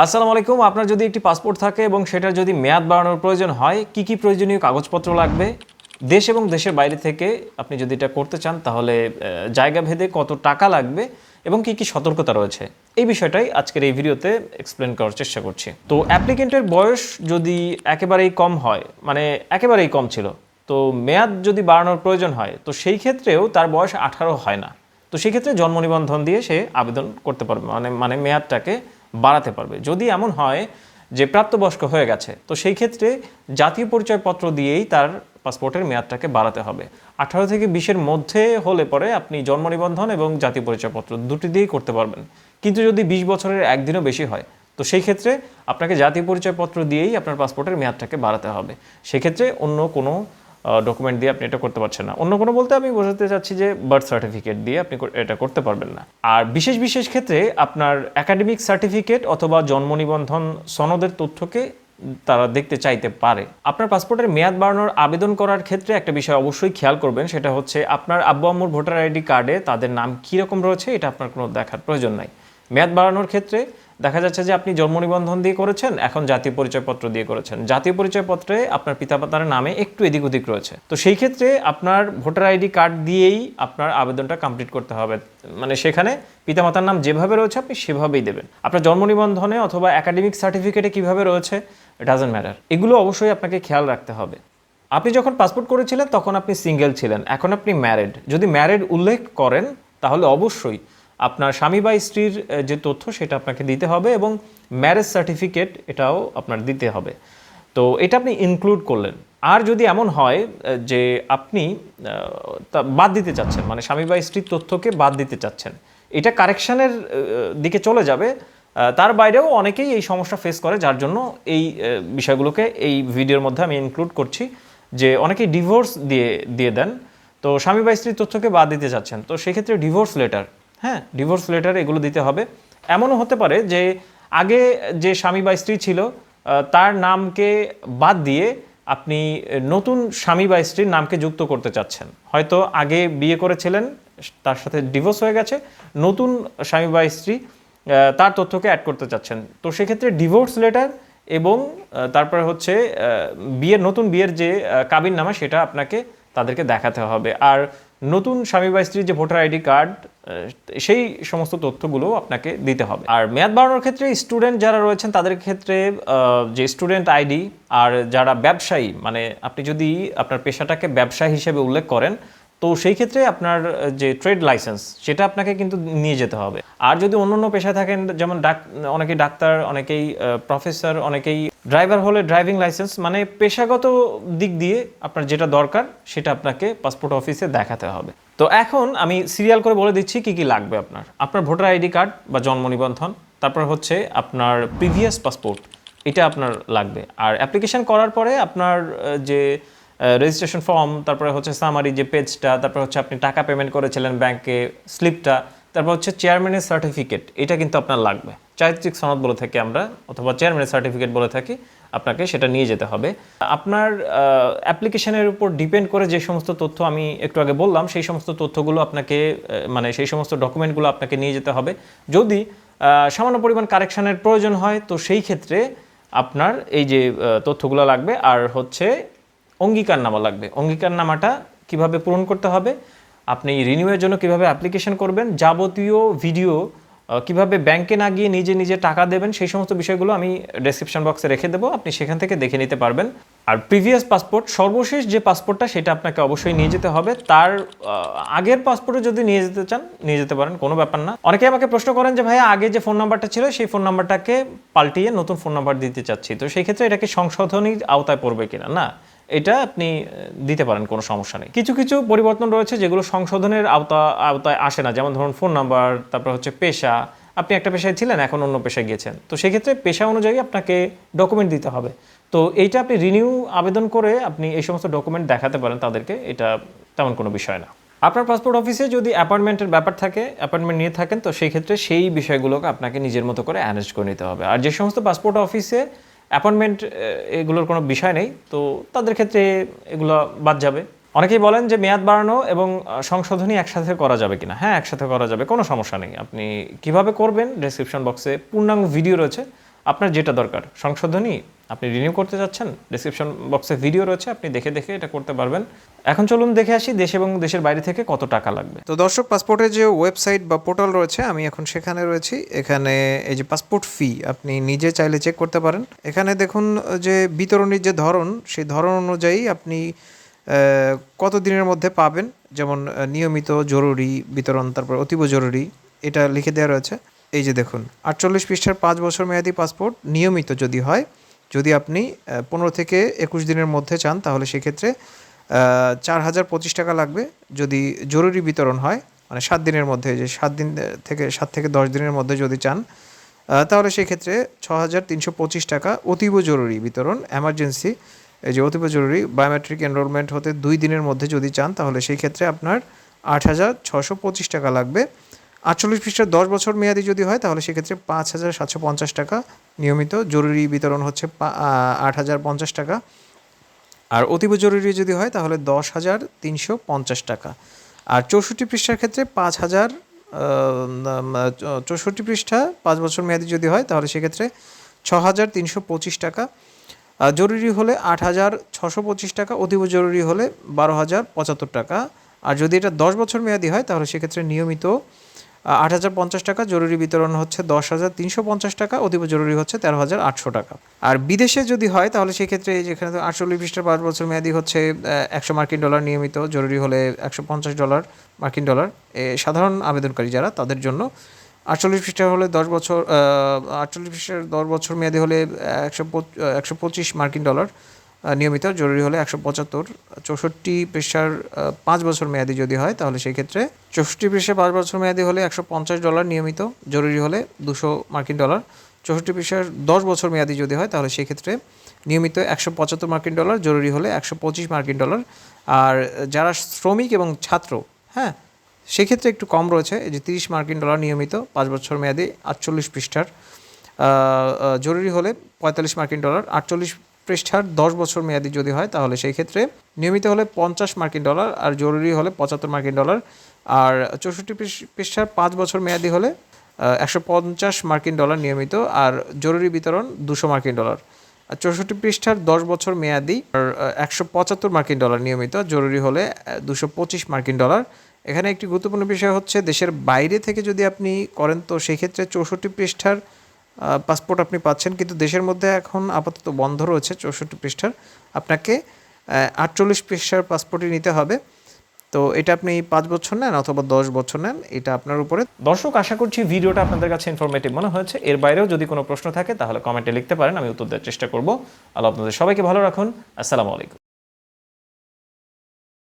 আসসালামু আলাইকুম। আপনার যদি একটি পাসপোর্ট থাকে এবং সেটা যদি মেয়াদ বাড়ানোর প্রয়োজন হয়, কি কি প্রয়োজনীয় কাগজপত্র লাগবে? দেশ এবং দেশের বাইরে থেকে আপনি যদি এটা করতে চান, তাহলে জায়গা ভেদে কত টাকা লাগবে এবং কি কি সতর্কতা রয়েছে? এই বিষয়টাই আজকের এই ভিডিওতে এক্সপ্লেন করার চেষ্টা করছি। তো অ্যাপ্লিকেন্টের বয়স যদি একেবারেই কম হয় মানে একেবারেই কম ছিল, তো মেয়াদ যদি বাড়ানোর প্রয়োজন হয়, তো সেই ক্ষেত্রেও তার বয়স আঠারো হয় না। তো সেই ক্ষেত্রে জন্ম নিবন্ধন দিয়ে সে আবেদন করতে পারবে মানে মানে মেয়াদটাকে বাড়াতে পারবে। যদি এমন হয় যে প্রাপ্তবয়স্ক হয়ে গেছে, তো সেই ক্ষেত্রে জাতীয় পরিচয়পত্র দিয়েই তার পাসপোর্টের মেয়াদটাকে বাড়াতে হবে। আঠারো থেকে বিশের মধ্যে হলে পরে আপনি জন্ম নিবন্ধন এবং জাতীয় পরিচয়পত্র দুটি দিয়েই করতে পারবেন। কিন্তু যদি বিশ বছরের একদিনও বেশি হয়, তো সেই ক্ষেত্রে আপনাকে জাতীয় পরিচয়পত্র দিয়েই আপনার পাসপোর্টের মেয়াদটাকে বাড়াতে হবে। সেক্ষেত্রে অন্য কোনো ডকুমেন্ট দিয়ে আপনি এটা করতে পারছেন না। অন্য কোনো বলতে আমি বোঝাতে চাচ্ছি যে বার্থ সার্টিফিকেট দিয়ে আপনি এটা করতে পারবেন না। আর বিশেষ বিশেষ ক্ষেত্রে আপনার একাডেমিক সার্টিফিকেট অথবা জন্ম নিবন্ধন সনদের তথ্যকে তারা দেখতে চাইতে পারে। আপনার পাসপোর্টের মেয়াদ বাড়ানোর আবেদন করার ক্ষেত্রে একটা বিষয় অবশ্যই খেয়াল করবেন, সেটা হচ্ছে আপনার আব্বু আম্মুর ভোটার আইডি কার্ডে তাদের নাম কীরকম রয়েছে, এটা আপনার কোনো দেখার প্রয়োজন নাই। মেয়াদ বাড়ানোর ক্ষেত্রে দেখা যাচ্ছে যে আপনি জন্ম নিবন্ধন দিয়ে করেছেন, এখন জাতীয় পরিচয়পত্র দিয়ে করেছেন। জাতীয় পরিচয়পত্রে আপনার পিতামাতার নামে একটু এদিক ওদিক রয়েছে। তো সেই ক্ষেত্রে আপনার ভোটার আইডি কার্ড দিয়েই আপনার আবেদনটা কমপ্লিট করতে হবে। মানে সেখানে পিতামাতার নাম যেভাবে রয়েছে আপনি সেভাবেই দেবেন। আপনার জন্ম নিবন্ধনে অথবা একাডেমিক সার্টিফিকেটে কীভাবে রয়েছে ডাজেন্ট ম্যাটার এগুলো অবশ্যই আপনাকে খেয়াল রাখতে হবে। আপনি যখন পাসপোর্ট করেছিলেন, তখন আপনি সিঙ্গেল ছিলেন। এখন আপনি ম্যারেড যদি ম্যারেড উল্লেখ করেন, তাহলে অবশ্যই আপনার স্বামী বা স্ত্রীর যে তথ্য সেটা আপনাকে দিতে হবে এবং ম্যারেজ সার্টিফিকেট এটাও আপনার দিতে হবে। তো এটা আপনি ইনক্লুড করলেন। আর যদি এমন হয় যে আপনি বাদ দিতে চাচ্ছেন মানে স্বামী বা স্ত্রীর তথ্যকে বাদ দিতে চাচ্ছেন, এটা কারেকশানের দিকে চলে যাবে। তার বাইরেও অনেকেই এই সমস্যা ফেস করে, যার জন্য এই বিষয়গুলোকে এই ভিডিওর মধ্যে আমি ইনক্লুড করছি, যে অনেকেই ডিভোর্স দিয়ে দিয়ে দেন। তো স্বামী বা স্ত্রীর তথ্যকে বাদ দিতে চাচ্ছেন। তো সেক্ষেত্রে ডিভোর্স লেটার হ্যাঁ ডিভোর্স লেটার এগুলো দিতে হবে। এমনও হতে পারে যে আগে যে স্বামী বা স্ত্রী ছিল তার নামকে বাদ দিয়ে আপনি নতুন স্বামী বা স্ত্রীর নামকে যুক্ত করতে চাচ্ছেন। হয়তো আগে বিয়ে করেছিলেন, তার সাথে ডিভোর্স হয়ে গেছে, নতুন স্বামী বা স্ত্রী তার তথ্যকে অ্যাড করতে চাচ্ছেন। তো সেক্ষেত্রে ডিভোর্স লেটার এবং তারপরে হচ্ছে বিয়ের, নতুন বিয়ের যে কাবিন নামা সেটা আপনাকে তাদেরকে দেখাতে হবে। আর নতুন স্বামী বা স্ত্রীর যে ভোটার আইডি কার্ড সেই সমস্ত তথ্যগুলো আপনাকে দিতে হবে। আর মেয়াদ বাড়ানোর ক্ষেত্রে স্টুডেন্ট যারা রয়েছেন, তাদের ক্ষেত্রে যে স্টুডেন্ট আইডি আর যারা ব্যবসায়ী মানে আপনি যদি আপনার পেশাটাকে ব্যবসা হিসেবে উল্লেখ করেন, তো সেই ক্ষেত্রে আপনার যে ট্রেড লাইসেন্স সেটা আপনাকে কিন্তু নিয়ে যেতে হবে। আর যদি অন্য অন্য পেশায় থাকেন, যেমন ডাক, অনেকেই ডাক্তার, অনেকেই প্রফেসর অনেকেই ড্রাইভার হলে ড্রাইভিং লাইসেন্স মানে পেশাগত দিক দিয়ে আপনার যেটা দরকার, সেটা আপনাকে পাসপোর্ট অফিসে দেখাতে হবে। তো এখন আমি সিরিয়াল করে বলে দিচ্ছি কি কি লাগবে আপনার। আপনার ভোটার আইডি কার্ড বা জন্ম নিবন্ধন, তারপর হচ্ছে আপনার প্রিভিয়াস পাসপোর্ট এটা আপনার লাগবে। আর অ্যাপ্লিকেশন করার পরে আপনার যে রেজিস্ট্রেশন ফর্ম তারপরে হচ্ছে সামারি যে পেজটা তারপর হচ্ছে আপনি টাকা পেমেন্ট করেছিলেন ব্যাংকে স্লিপটা তারপর হচ্ছে চেয়ারম্যানের সার্টিফিকেট এটা কিন্তু আপনার লাগবে। চারিত্রিক সনদ বলে থাকি আমরা, অথবা চেয়ারম্যানের সার্টিফিকেট বলে থাকি। আপনাকে সেটা নিয়ে যেতে হবে। আপনার অ্যাপ্লিকেশনের উপর ডিপেন্ড করে যে সমস্ত তথ্য আমি একটু আগে বললাম, সেই সমস্ত তথ্যগুলো আপনাকে মানে সেই সমস্ত ডকুমেন্টগুলো আপনাকে নিয়ে যেতে হবে। যদি সামান্য পরিমাণ কারেকশানের প্রয়োজন হয়, তো সেই ক্ষেত্রে আপনার এই যে তথ্যগুলো লাগবে। আর হচ্ছে অঙ্গীকারনামা লাগবে। অঙ্গীকারনামাটা কীভাবে পূরণ করতে হবে? আপনি রিনিউয়ের জন্য কীভাবে অ্যাপ্লিকেশন করবেন? যাবতীয় ভিডিও কীভাবে ব্যাংকে না গিয়ে নিজে নিজে টাকা দেবেন, সেই সমস্ত বিষয়গুলো আমি ডেসক্রিপশন বক্সে রেখে দেবো। আপনি সেখান থেকে দেখে নিতে পারবেন। আর প্রিভিয়াস পাসপোর্ট সর্বশেষ যে পাসপোর্টটা সেটা আপনাকে অবশ্যই নিয়ে যেতে হবে। তার আগের পাসপোর্টে যদি নিয়ে যেতে চান, নিয়ে যেতে পারেন, কোনো ব্যাপার না। অনেকে আমাকে প্রশ্ন করেন যে, ভাইয়া, আগে যে ফোন নাম্বারটা ছিল, সেই ফোন নাম্বারটাকে পাল্টিয়ে নতুন ফোন নাম্বার দিতে চাচ্ছি। তো সেই ক্ষেত্রে এটাকে সংশোধনীর আওতায় পড়বে কিনা? না। এটা আপনি দিতে পারেন, কোনো সমস্যা নেই। কিছু কিছু পরিবর্তন রয়েছে যেগুলো সংশোধনের আওতা, আওতায় আসে না। যেমন ধরুন ফোন নাম্বার, তারপর হচ্ছে পেশা। আপনি একটা পেশায় ছিলেন, এখন অন্য পেশায় গিয়েছেন। তো সেক্ষেত্রে পেশা অনুযায়ী আপনাকে ডকুমেন্ট দিতে হবে। তো এইটা আপনি রিনিউ আবেদন করে আপনি এই সমস্ত ডকুমেন্ট দেখাতে পারেন তাদেরকে। এটা তেমন কোনো বিষয় না। আপনার পাসপোর্ট অফিসে যদি অ্যাপয়েন্টমেন্টের ব্যাপার থাকে, অ্যাপয়েন্টমেন্ট নিয়ে থাকেন, তো সেই ক্ষেত্রে সেই বিষয়গুলোকে আপনাকে নিজের মতো করে অ্যারেঞ্জ করে নিতে হবে। আর যে সমস্ত পাসপোর্ট অফিসে অ্যাপয়েন্টমেন্ট এগুলোর কোনো বিষয় নেই। তো তাদের ক্ষেত্রে এগুলো বাদ যাবে। অনেকেই বলেন যে মেয়াদ বাড়ানো এবং সংশোধনী একসাথে করা যাবে কিনা। হ্যাঁ একসাথে করা যাবে, কোনো সমস্যা নেই। আপনি কীভাবে করবেন ডেসক্রিপশন বক্সে পূর্ণাঙ্গ ভিডিও রয়েছে। আপনার যেটা দরকার, সংশোধনী আপনি রিনিউ করতে চাচ্ছেন ডিসক্রিপশন বক্সে ভিডিও রয়েছে, আপনি দেখে দেখে এটা করতে পারবেন। এখন চলুন দেখে আসি দেশ এবং দেশের বাইরে থেকে কত টাকা লাগবে। তো দর্শক পাসপোর্টের যে ওয়েবসাইট বা পোর্টাল রয়েছে, আমি এখন সেখানে রয়েছি। এখানে এই যে পাসপোর্ট ফি আপনি নিজে চাইলে চেক করতে পারেন। এখানে দেখুন, যে বিতরণের যে ধরন, সেই ধরন অনুযায়ী আপনি কত দিনের মধ্যে পাবেন। যেমন নিয়মিত জরুরি বিতরণ, তারপর অতীব জরুরি, এটা লিখে দেওয়া রয়েছে। এই যে দেখুন, আটচল্লিশ পৃষ্ঠার পাঁচ বছর মেয়াদি পাসপোর্ট নিয়মিত যদি হয়, যদি আপনি পনেরো থেকে একুশ দিনের মধ্যে চান, তাহলে সেক্ষেত্রে চার হাজার পঁচিশ টাকা লাগবে। যদি জরুরি বিতরণ হয় মানে সাত দিনের মধ্যে, যে সাত দিন থেকে সাত থেকে দশ দিনের মধ্যে যদি চান তাহলে সেক্ষেত্রে ছ হাজার তিনশো পঁচিশ টাকা অতীব জরুরি বিতরণ এমার্জেন্সি এই যে অতীব জরুরি বায়োমেট্রিক এনরোলমেন্ট হতে দুই দিনের মধ্যে যদি চান, তাহলে সেই ক্ষেত্রে আপনার আট হাজার ছশো পঁচিশ টাকা লাগবে। আটচল্লিশ পৃষ্ঠার দশ বছর মেয়াদি যদি হয়, তাহলে সেক্ষেত্রে পাঁচ হাজার সাতশো পঞ্চাশ টাকা নিয়মিত। জরুরি বিতরণ হচ্ছে আট হাজার পঞ্চাশ টাকা। আর অতীব জরুরি যদি হয়, তাহলে দশ হাজার তিনশো পঞ্চাশ টাকা। আর চৌষট্টি পৃষ্ঠার ক্ষেত্রে পাঁচ হাজার চৌষট্টি পৃষ্ঠা পাঁচ বছর মেয়াদি যদি হয়, তাহলে সেক্ষেত্রে ছ হাজার তিনশো পঁচিশ টাকা। জরুরি হলে আট হাজার ছশো পঁচিশ টাকা, অতীব জরুরি হলে বারো হাজার পঁচাত্তর টাকা। আর যদি এটা দশ বছর মেয়াদি হয়, তাহলে সেক্ষেত্রে নিয়মিত আট হাজার পঞ্চাশ টাকা, জরুরি বিতরণ হচ্ছে দশ হাজার তিনশো পঞ্চাশ টাকা, অতীব জরুরি হচ্ছে তেরো হাজার আটশো টাকা। আর বিদেশে যদি হয়, তাহলে সেক্ষেত্রে যেখানে তো আটচল্লিশ পৃষ্ঠার পাঁচ বছর মেয়াদি হচ্ছে একশো মার্কিন ডলার নিয়মিত, জরুরি হলে একশো পঞ্চাশ ডলার, মার্কিন ডলার, এ সাধারণ আবেদনকারী যারা, তাদের জন্য আটচল্লিশ পৃষ্ঠা হলে দশ বছর আটচল্লিশ পৃষ্ঠার দশ বছর মেয়াদি হলে একশো একশো পঁচিশ মার্কিন ডলার নিয়মিত জরুরি হলে একশো পঁচাত্তর। চৌষট্টি আহ, পাঁচ বছর মেয়াদি যদি হয় তাহলে সেই ক্ষেত্রে চৌষট্টি পৃষ্ঠার পাঁচ বছর মেয়াদি হলে একশো পঞ্চাশ ডলার নিয়মিত জরুরি হলে দুশো মার্কিন ডলার। চৌষট্টি পেশার দশ বছর মেয়াদি যদি হয় তাহলে সেই ক্ষেত্রে নিয়মিত একশো পঁচাত্তর মার্কিন ডলার জরুরি হলে একশো পঁচিশ মার্কিন ডলার। আর যারা শ্রমিক এবং ছাত্র হ্যাঁ সেক্ষেত্রে একটু কম রয়েছে যে তিরিশ মার্কিন ডলার নিয়মিত পাঁচ বছর মেয়াদি আটচল্লিশ পৃষ্ঠার। জরুরি হলে পঁয়তাল্লিশ মার্কিন ডলার আটচল্লিশ পৃষ্ঠার দশ বছর মেয়াদি যদি হয়, তাহলে সেই ক্ষেত্রে নিয়মিত হলে পঞ্চাশ মার্কিন ডলার আর জরুরি হলে পঁচাত্তর মার্কিন ডলার। আর চৌষট্টি পৃষ্ঠার পাঁচ বছর মেয়াদি হলে একশো পঞ্চাশ মার্কিন ডলার নিয়মিত আর জরুরি বিতরণ দুশো মার্কিন ডলার। আর চৌষট্টি পৃষ্ঠার দশ বছর মেয়াদি আর একশো পঁচাত্তর মার্কিন ডলার নিয়মিত, জরুরি হলে দুশো পঁচিশ মার্কিন ডলার। এখানে একটি গুরুত্বপূর্ণ বিষয় হচ্ছে, দেশের বাইরে থেকে যদি আপনি করেন, তো সেই ক্ষেত্রে চৌষট্টি পৃষ্ঠার পাসপোর্ট আপনি পাচ্ছেন, কিন্তু দেশের মধ্যে এখন আপাতত বন্ধ রয়েছে চৌষট্টি পৃষ্ঠার। আপনাকে আটচল্লিশ পৃষ্ঠার পাসপোর্টই নিতে হবে। তো এটা আপনি পাঁচ বছর নেন অথবা দশ বছর নেন, এটা আপনার উপরে। দর্শক, আশা করছি ভিডিওটা আপনাদের কাছে ইনফরমেটিভ মনে হয়েছে। এর বাইরেও যদি কোনো প্রশ্ন থাকে, তাহলে কমেন্টে লিখতে পারেন, আমি উত্তর দেওয়ার চেষ্টা করব। আল্লাহ আপনাদের সবাইকে ভালো রাখুন। আসসালামু আলাইকুম।